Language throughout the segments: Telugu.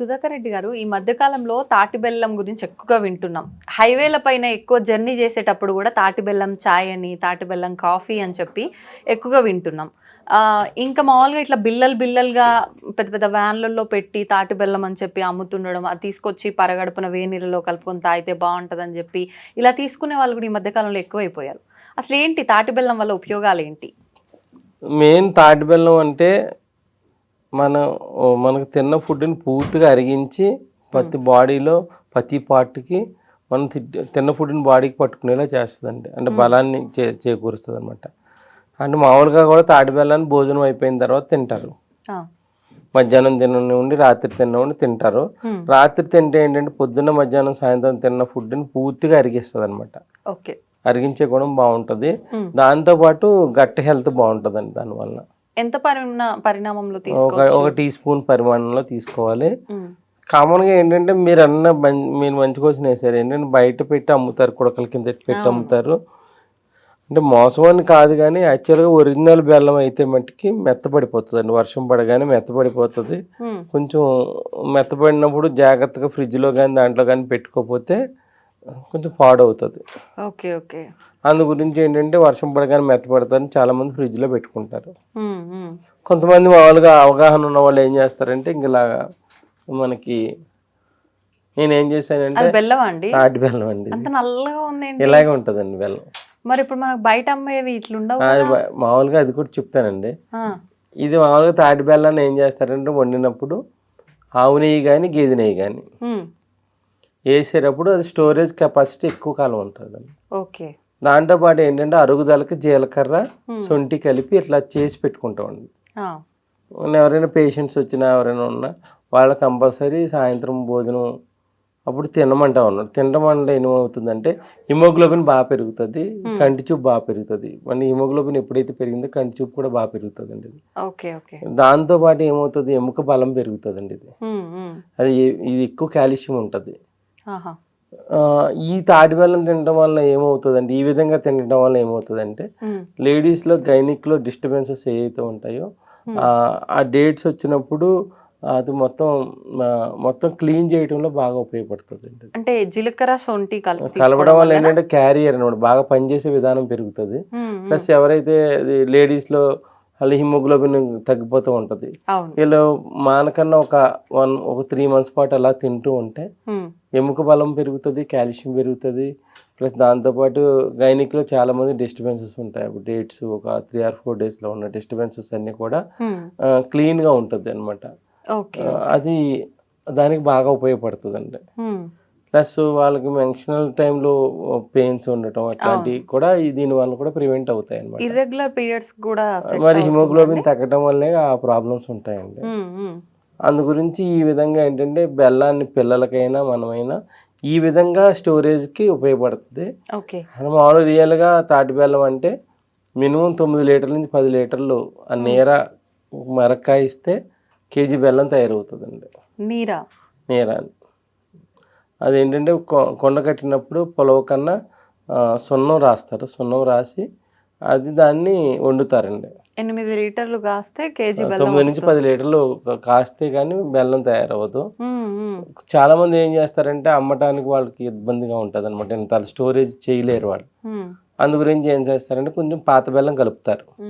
సుధాకర్ రెడ్డి గారు ఈ మధ్యకాలంలో తాటి బెల్లం గురించి ఎక్కువగా వింటున్నాం. హైవేల పైన ఎక్కువ జర్నీ చేసేటప్పుడు కూడా తాటి బెల్లం చాయ్ అని తాటి బెల్లం కాఫీ అని చెప్పి ఎక్కువగా వింటున్నాం. ఇంకా మామూలుగా ఇట్లా బిల్లలు బిల్లలుగా పెద్ద పెద్ద వ్యాన్లలో పెట్టి తాటి బెల్లం అని చెప్పి అమ్ముతుండడం అది తీసుకొచ్చి పరగడుపున వేనీళ్ళలో కలుపుకొని తాగితే బాగుంటుందని చెప్పి ఇలా తీసుకునే వాళ్ళు కూడా ఈ మధ్యకాలంలో ఎక్కువైపోయారు. అసలు ఏంటి తాటి బెల్లం వల్ల ఉపయోగాలు ఏంటి మెయిన్ తాటి బెల్లం అంటే మన మనకు తిన్న ఫుడ్ని పూర్తిగా అరిగించి ప్రతి బాడీలో ప్రతి పార్ట్కి మనం తిన్న ఫుడ్ని బాడీకి పట్టుకునేలా చేస్తుందండి. అంటే బలాన్ని చే చేకూరుస్తుంది అనమాట అంటే మామూలుగా కూడా తాటి బెల్లాన్ని భోజనం అయిపోయిన తర్వాత తింటారు. మధ్యాహ్నం తిననివ్వండి రాత్రి తిననివ్వండి తింటారు. హ్మ్, రాత్రి తింటే ఏంటంటే పొద్దున్న మధ్యాహ్నం సాయంత్రం తిన్న ఫుడ్ని పూర్తిగా అరిగిస్తుంది అనమాట ఓకే. అరిగించే గుణం బాగుంటుంది. దాంతోపాటు గట్టి హెల్త్ బాగుంటుందండి దానివల్ల. ఎంత పరిణా పరిణామంలో ఒక తీసుకోవచ్చు? ఒక టీ స్పూన్ పరిమాణంలో తీసుకోవాలి. కామన్గా ఏంటంటే మీరు అన్న మీరు మంచి క్వశ్చన్ వేసారు ఏంటంటే బయట పెట్టి అమ్ముతారు కుడకల కింద పెట్టి. అమ్ముతారు. అంటే మోసం అని కాదు కానీ యాక్చువల్గా ఒరిజినల్ బెల్లం అయితే మట్టుకి మెత్తపడిపోతుంది అండి వర్షం పడగానే మెత్తపడిపోతుంది. కొంచెం మెత్తపడినప్పుడు జాగ్రత్తగా ఫ్రిడ్జ్లో కానీ దాంట్లో కానీ పెట్టుకోకపోతే కొంచెం పాడవుతుంది. Okay okay. అందు గురించి ఏంటంటే వర్షం పడగానే మెత్తపడతారని చాలామంది ఫ్రిడ్జ్లో పెట్టుకుంటారు. హ్మ్, హ్మ్. కొంతమంది మామూలుగా అవగాహన ఉన్న వాళ్ళు ఏం చేస్తారంటే ఇంక ఇలాగా మనకి నేను ఏం చేశానంటే బెల్లం అండి? తాటి బెల్లం అండి. అంత నల్లగా ఉందేంటి ఇలాగే ఉంటుందండి బెల్లం. మరి ఇప్పుడు మనకు బయట అమ్మేవి ఇట్లుండవు మామూలుగా అది కూడా చెప్తానండి. ఇది మామూలుగా తాటి బెల్లాన్ని ఏం చేస్తారంటే వండినప్పుడు ఆవు నెయ్యి కానీ గేదె నెయ్యి కానీ వేసేటప్పుడు అది స్టోరేజ్ కెపాసిటీ ఎక్కువ కాలం ఉంటుందండి. ఓకే. దాంతోపాటు ఏంటంటే అరుగుదలకి జీలకర్ర. సొంటి కలిపి ఇట్లా చేసి పెట్టుకుంటామండి. ఆ, ఎవరైనా పేషెంట్స్ వచ్చినా ఎవరైనా ఉన్నా వాళ్ళ కంపల్సరీ సాయంత్రం భోజనం అప్పుడు తినమంటా ఉన్నాడు తినడం వల్ల ఏమవుతుందంటే హిమోగ్లోబిన్ బాగా పెరుగుతుంది కంటి చూపు బాగా పెరుగుతుంది. మన హిమోగ్లోబిన్ ఎప్పుడైతే పెరిగిందో కంటి చూపు కూడా బాగా పెరుగుతుంది అండి ఇది. Okay okay. దాంతో పాటు ఏమవుతుంది? ఎముక బలం పెరుగుతుంది అండి ఇది. అది ఇది ఎక్కువ కాల్షియం ఉంటుంది. ఈ తాటి బెల్లం తినడం వల్ల ఏమవుతుందంటే ఈ విధంగా తినడం వల్ల ఏమవుతుందంటే లేడీస్లో గైనిక్లో డిస్టర్బెన్సెస్ ఏవైతే ఉంటాయో ఆ, ఆ డేట్స్ వచ్చినప్పుడు అది మొత్తం మొత్తం క్లీన్ చేయడంలో బాగా ఉపయోగపడుతుంది అండి అంటే జీలకర్ర సొంటి కలిపి కలపడం వల్ల? ఏంటంటే క్యారియర్ అనమాట బాగా పనిచేసే విధానం పెరుగుతుంది. ప్లస్ ఎవరైతే లేడీస్లో వాళ్ళ హిమోగ్లోబిన్ తగ్గిపోతూ ఉంటుంది. వీళ్ళు మానకన్నా ఒక వన్ ఒక త్రీ మంత్స్ పాటు అలా తింటూ ఉంటే ఎముక బలం పెరుగుతుంది కాల్షియం పెరుగుతుంది ప్లస్ దాంతోపాటు గైనిక్లో చాలామంది డిస్టర్బెన్సెస్ ఉంటాయి. డేట్స్ ఒక త్రీ ఆర్ ఫోర్ డేస్లో ఉన్న డిస్టర్బెన్సెస్ అన్నీ కూడా. క్లీన్గా ఉంటుంది అనమాట అది దానికి బాగా ఉపయోగపడుతుందండి. హ్మ్, ప్లస్ వాళ్ళకి మెన్షనల్ టైంలో పెయిన్స్ ఉండటం అట్లాంటివి కూడా దీని వల్ల కూడా ప్రివెంట్ అవుతాయి అనమాట ఇర్రెగ్యులర్ పీరియడ్స్ కూడా మరి? హిమోగ్లోబిన్ తగ్గడం వల్లే ఆ ప్రాబ్లమ్స్ ఉంటాయండి. అందు గురించి ఈ విధంగా ఏంటంటే బెల్లాన్ని పిల్లలకైనా మనమైనా ఈ విధంగా స్టోరేజ్కి ఉపయోగపడుతుంది. మామూలు రియల్గా తాటి బెల్లం అంటే మినిమం తొమ్మిది లీటర్ల నుంచి పది లీటర్లు ఆ నీర మరక్కాయిస్తే కేజీ బెల్లం తయారవుతుందండి. నీరా? నీర అదేంటంటే కొ- కొండ కట్టినప్పుడు పొలవ కన్నా సున్నం రాస్తారు. సున్నం రాసి అది దాన్ని వండుతారండి. ఎనిమిది లీటర్లు కాస్తే కేజీ తొమ్మిది నుంచి. పది లీటర్లు కాస్తే కానీ బెల్లం తయారవ్వదు. చాలా మంది ఏం చేస్తారంటే అమ్మటానికి వాళ్ళకి ఇబ్బందిగా ఉంటుంది అనమాట ఇంత స్టోరేజ్ చేయలేరు వాళ్ళు. అందు గురించి ఏం చేస్తారంటే కొంచెం పాత బెల్లం కలుపుతారు.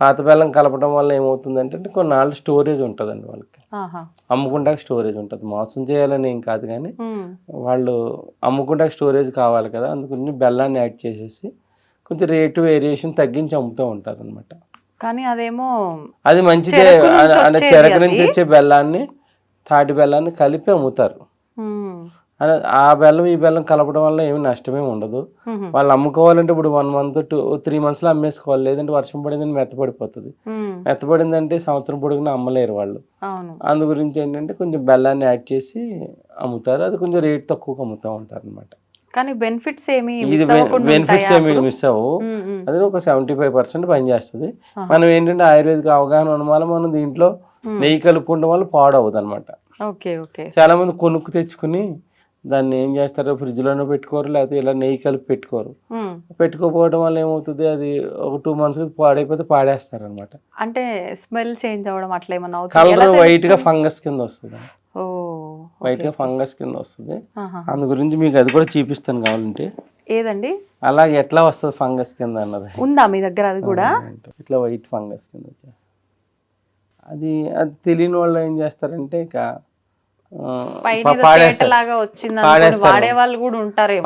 పాత బెల్లం కలపడం వల్ల ఏమవుతుందంటే కొన్నాళ్ళు స్టోరేజ్ ఉంటుందండి వాళ్ళకి. అమ్ముకుంటా స్టోరేజ్ ఉంటుంది. మోసం చేయాలని ఏం కాదు కానీ వాళ్ళు అమ్ముకుంటా స్టోరేజ్ కావాలి కదా అందుకని బెల్లాన్ని యాడ్ చేసేసి కొంచెం రేటు వేరియేషన్ తగ్గించి అమ్ముతూ ఉంటారు అనమాట కానీ అదేమో అది మంచిదే. చెరకు నుంచి? వచ్చే బెల్లాన్ని తాటి బెల్లాన్ని కలిపి అమ్ముతారు. ఆ బెల్లం ఈ బెల్లం కలపడం వల్ల ఏమి నష్టమే ఉండదు. వాళ్ళు అమ్ముకోవాలంటే ఇప్పుడు వన్ మంత్ టూ త్రీ మంత్స్లో అమ్మేసుకోవాలి. లేదంటే వర్షం పడిందని మెత్తపడిపోతుంది. మెత్తపడిందంటే సంవత్సరం పొడుగునా అమ్మలేరు వాళ్ళు. అందు గురించి ఏంటంటే కొంచెం బెల్లాన్ని యాడ్ చేసి అమ్ముతారు. అది కొంచెం రేట్ తక్కువగా అమ్ముతూ ఉంటారు అనమాట కానీ బెనిఫిట్స్ ఏమి బెనిఫిట్స్ ఏమి? Miss um. అది ఒక సెవెంటీ ఫైవ్ పర్సెంట్ పనిచేస్తుంది. మనం ఏంటంటే ఆయుర్వేదిక అవగాహన ఉన్న వల్ల మనం దీంట్లో. నెయ్యి కలుపుకోవడం వల్ల పాడవద్దు అనమాట ఓకే ఓకే. చాలా మంది కొనుక్కు తెచ్చుకుని దాన్ని ఏం చేస్తారు ఫ్రిడ్జ్లోనే పెట్టుకోరు లేకపోతే ఇలా నెయ్యి కలిపి పెట్టుకోరు ఉమ్. పెట్టుకోకపోవడం వల్ల ఏమవుతుంది అది ఒక టూ మంత్స్ పాడైపోతే పాడేస్తారు అనమాట అంటే స్మెల్ చేంజ్ అవ్వడం అట్లా ఏమన్నా కలర్ వైట్గా? ఫంగస్ కింద వస్తుంది వైట్గా. ఫంగస్ కింద వస్తుంది. అందు గురించి మీకు అది కూడా చూపిస్తాను కావాలంటే ఏదండి అలాగే ఎట్లా వస్తుంది ఫంగస్ కింద అన్నది ఉందా మీ దగ్గర అది కూడా ఇట్లా వైట్ ఫంగస్ కింద. అది అది తెలియని వాళ్ళు ఏం చేస్తారంటే ఇక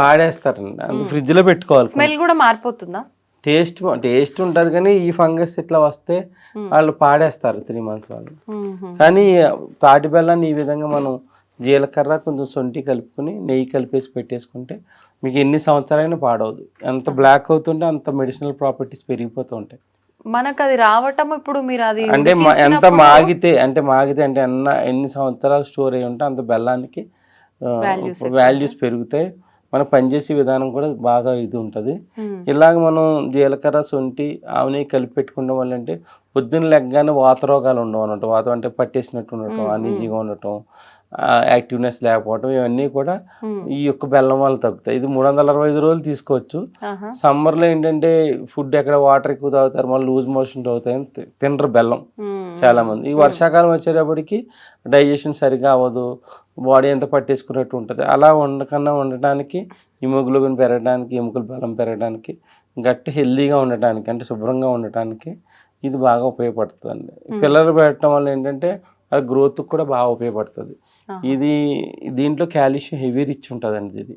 పాడేస్తారండి ఫ్రిడ్జ్లో పెట్టుకోవాలి స్మెల్ కూడా మారిపోతుందా? టేస్ట్ టేస్ట్ ఉంటుంది కానీ ఈ ఫంగస్ ఇట్లా వస్తే. వాళ్ళు పాడేస్తారు త్రీ మంత్స్ వాళ్ళు. కానీ తాటి బెల్లాన్ని ఈ విధంగా మనం జీలకర్ర కొంచెం సొంటి కలుపుకొని నెయ్యి కలిపేసి పెట్టేసుకుంటే మీకు ఎన్ని సంవత్సరాలైనా పాడవదు. ఎంత బ్లాక్ అవుతుంటే అంత మెడిసినల్ ప్రాపర్టీస్ పెరిగిపోతూ ఉంటాయి. మనకు అది రావటం ఇప్పుడు మీరు అది అంటే ఎంత మాగితే అంటే మాగితే అంటే అన్న ఎన్ని సంవత్సరాలు స్టోర్ అయి ఉంటే అంత బెల్లానికి వాల్యూస్ పెరుగుతాయి. మనం పనిచేసే విధానం కూడా బాగా ఇది ఉంటుంది. ఇలాగ మనం జీలకర్ర సొంటి ఆవుని కలిపి పెట్టుకోవడం వల్ల అంటే పొద్దున్న లెగ్గానే వాత రోగాలు ఉండవు అన్నట్టు వాతం అంటే పట్టేసినట్టు ఉండటం మ్మ్, అనీజీగా ఉండటం యాక్టివ్నెస్ లేకపోవటం ఇవన్నీ కూడా. ఈ యొక్క బెల్లం వల్ల తగ్గుతాయి ఇది మూడు వందల అరవై ఐదు రోజులు తీసుకోవచ్చు. సమ్మర్లో ఏంటంటే ఫుడ్ ఎక్కడ వాటర్ ఎక్కువ తాగుతారు మళ్ళీ లూజ్ మోషన్ అవుతాయని తినరు బెల్లం. చాలా మంది ఈ వర్షాకాలం వచ్చేటప్పటికి డైజెషన్ సరిగా అవ్వదు బాడీ అంతా పట్టేసుకున్నట్టు ఉంటుంది. అలా ఉండకన్నా ఉండటానికి హిమోగ్లోబిన్ పెరగడానికి ఎముకల బలం పెరగడానికి గట్టి హెల్దీగా ఉండటానికి అంటే శుభ్రంగా ఉండటానికి ఇది బాగా ఉపయోగపడుతుంది పిల్లలు పెట్టడం వల్ల ఏంటంటే వాళ్ళ గ్రోత్ కూడా బాగా ఉపయోగపడుతుంది. ఇది దీంట్లో కాల్షియం హెవీ రిచ్ ఉంటుందండి ఇది.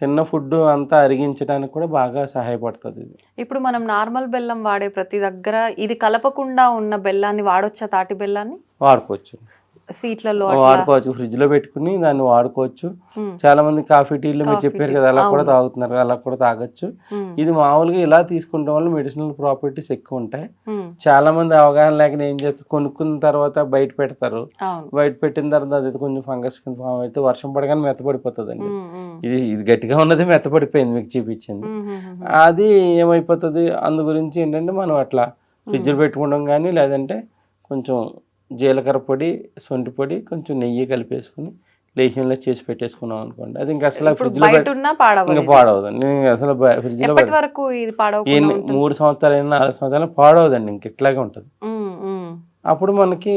తిన్న ఫుడ్ అంతా అరిగించడానికి కూడా బాగా సహాయపడుతుంది ఇది. ఇప్పుడు మనం నార్మల్ బెల్లం వాడే ప్రతి దగ్గర ఇది కలపకుండా ఉన్న బెల్లాన్ని వాడొచ్చా తాటి బెల్లాన్ని? వాడుకోవచ్చు. స్వీట్లలో వాడుకోవచ్చు ఫ్రిడ్జ్లో పెట్టుకుని దాన్ని వాడుకోవచ్చు. చాలా మంది కాఫీ టీలు మీరు చెప్పారు కదా అలా కూడా. తాగుతున్నారు అలా కూడా తాగొచ్చు. ఇది మామూలుగా ఇలా తీసుకుంటాం వల్ల మెడిసినల్ ప్రాపర్టీస్ ఎక్కువ ఉంటాయి. చాలా మంది అవగాహన లేక ఏం చేస్తారు కొనుక్కున్న తర్వాత బయట పెడతారు బయట పెట్టిన తర్వాత అది కొంచెం ఫంగస్ ఫామ్ అయితే వర్షం పడగానే ఉమ్. ఇది ఇది గట్టిగా ఉన్నది మెత్తపడిపోయింది మీకు చూపించింది. అది ఏమైపోతుంది అందు గురించి ఏంటంటే మనం అట్లా ఫ్రిడ్జ్లో పెట్టుకోవడం కానీ లేదంటే కొంచెం జీలకర్ర పొడి సొంటి పొడి కొంచెం నెయ్యి కలిపేసుకుని లేహ్యంలో చేసి పెట్టేసుకున్నాం అనుకోండి. అది ఇంకా అసలు బయట ఉన్నా ఇంకా పాడవదు పాడవదు నేను అసలు వరకు ఇది పాడవకుండా ఉంటుంది? మూడు సంవత్సరాలు నాలుగు సంవత్సరాలు పాడవదండి ఇంక ఇట్లాగే ఉంటుంది. అప్పుడు మనకి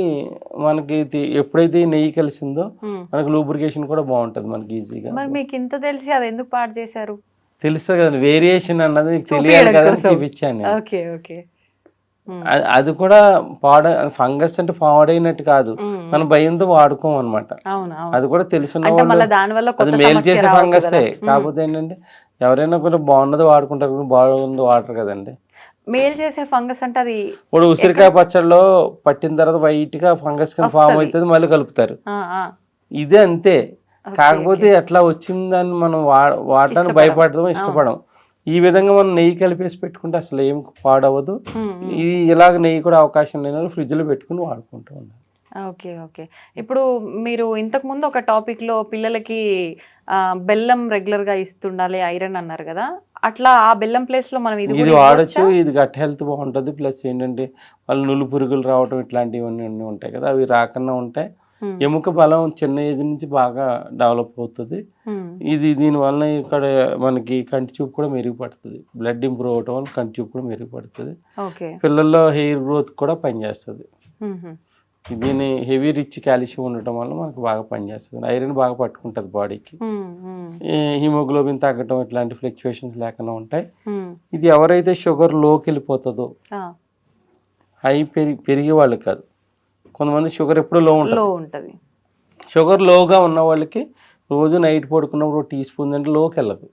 మనకి ఎప్పుడైతే నెయ్యి కలిసిందో. మనకి లూబ్రికేషన్ కూడా బాగుంటుంది మనకి ఈజీగా. మరి మీకు ఇంత తెలిసి అది ఎందుకు పాడు చేశారు? తెలుస్తుంది కదా వేరియేషన్ అన్నది తెలియాలి కదా. చూపించాను. Okay okay. అది- కూడా పాడ ఫంగస్ అంటే పాడైనట్టు కాదు. మనం భయంతో వాడుకోం అనమాట అది కూడా అది కొత్త మేలు చేసే ఫంగసే. కాకపోతే ఏంటంటే ఎవరైనా కూడా బాగున్నది వాడుకుంటారు బాగుంది వాడరు కదండి. మేల్ చేసే ఫంగస్ అంటే అది ఇప్పుడు ఉసిరికాయ పచ్చడిలో పట్టిన తర్వాత వైట్గా ఫంగస్ కింద ఫామ్. అవుతుంది మళ్ళీ కలుపుతారు. ఇదే అంతే. కాకపోతే ఎట్లా వచ్చిందని మనం వాడటానికి. భయపడతాం ఇష్టపడం ఈ విధంగా మనం నెయ్యి కలిపేసి పెట్టుకుంటే అసలు ఏం పాడవదు. ఇది ఇలాగ నెయ్యి కూడా అవకాశం లేని ఫ్రిడ్జ్లో పెట్టుకుని వాడుకుంటూ ఉండాలి. Okay okay. ఇప్పుడు మీరు ఇంతకు ముందు ఒక టాపిక్లో పిల్లలకి బెల్లం రెగ్యులర్గా ఇస్తుండాలి ఐరన్ అన్నారు కదా. అట్లా ఆ బెల్లం ప్లేస్లో మనం ఇది ఇది వాడచ్చు? ఇది గట్ హెల్త్ బాగుంటుంది. ప్లస్ ఏంటంటే వాళ్ళు నులు పురుగులు రావటం ఇట్లాంటివన్నీ ఉంటాయి కదా అవి రాకుండా ఉంటాయి ఎముక బలం చిన్న ఏజ్ నుంచి బాగా డెవలప్ అవుతుంది. ఇది దీనివల్ల ఇక్కడ మనకి కంటి చూపు కూడా మెరుగుపడుతుంది. బ్లడ్ ఇంప్రూవ్ అవటం వల్ల కంటి చూపు కూడా మెరుగుపడుతుంది. పిల్లల్లో హెయిర్ గ్రోత్ కూడా పనిచేస్తుంది. దీని హెవీ రిచ్ కాల్షియం ఉండటం వల్ల మనకు బాగా పనిచేస్తుంది. ఐరన్ బాగా పట్టుకుంటుంది బాడీకి. హిమోగ్లోబిన్ తగ్గటం ఇట్లాంటి ఫ్లక్చుయేషన్స్ లేకుండా ఉంటాయి. ఇది ఎవరైతే షుగర్లోకి వెళ్ళిపోతుందో హై పెరిగి పెరిగే వాళ్ళకి కాదు. కొంతమంది షుగర్ ఎప్పుడు లో ఉంటుంది. లో ఉంటది. షుగర్ లోగా ఉన్న వాళ్ళకి రోజు నైట్ పడుకున్నప్పుడు టీ స్పూన్ అంటే లోకి వెళ్ళదు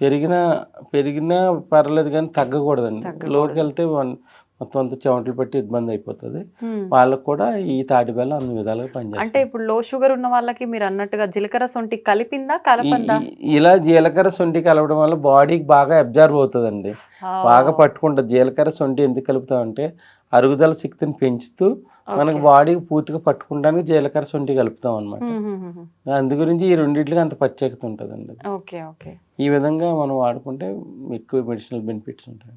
పెరిగిన పెరిగినా పర్లేదు కానీ తగ్గకూడదండి. తగ్గకూడదు. లోకి వెళ్తే వన్- మొత్తం అంతా చెమటలు పట్టి ఇబ్బంది అయిపోతుంది. వాళ్ళకు కూడా ఈ తాటి బెల్లం అన్ని విధాలుగా అంటే పనిచేస్తుంది ఇప్పుడు లో షుగర్ ఉన్న వాళ్ళకి మీరు అన్నట్టుగా జీలకర్ర సొంటి కలిపిందా కలపందా? ఇలా జీలకర్ర సొంటి కలపడం వల్ల బాడీకి బాగా అబ్జర్వ్ అవుతుందండి. ఆ, బాగా పట్టుకుంటుంది. జీలకర్ర సొంటి ఎందుకు కలుపుతామంటే అరుగుదల శక్తిని పెంచుతూ మనకు బాడీకి పూర్తిగా పట్టుకోవడానికి జీలకర్ర శొంఠి కలుపుతాం అనమాట అందు గురించి ఈ రెండింటికి అంత ప్రత్యేకత ఉంటుందండి. ఈ విధంగా మనం వాడుకుంటే ఎక్కువ మెడిసినల్ బెనిఫిట్స్ ఉంటాయి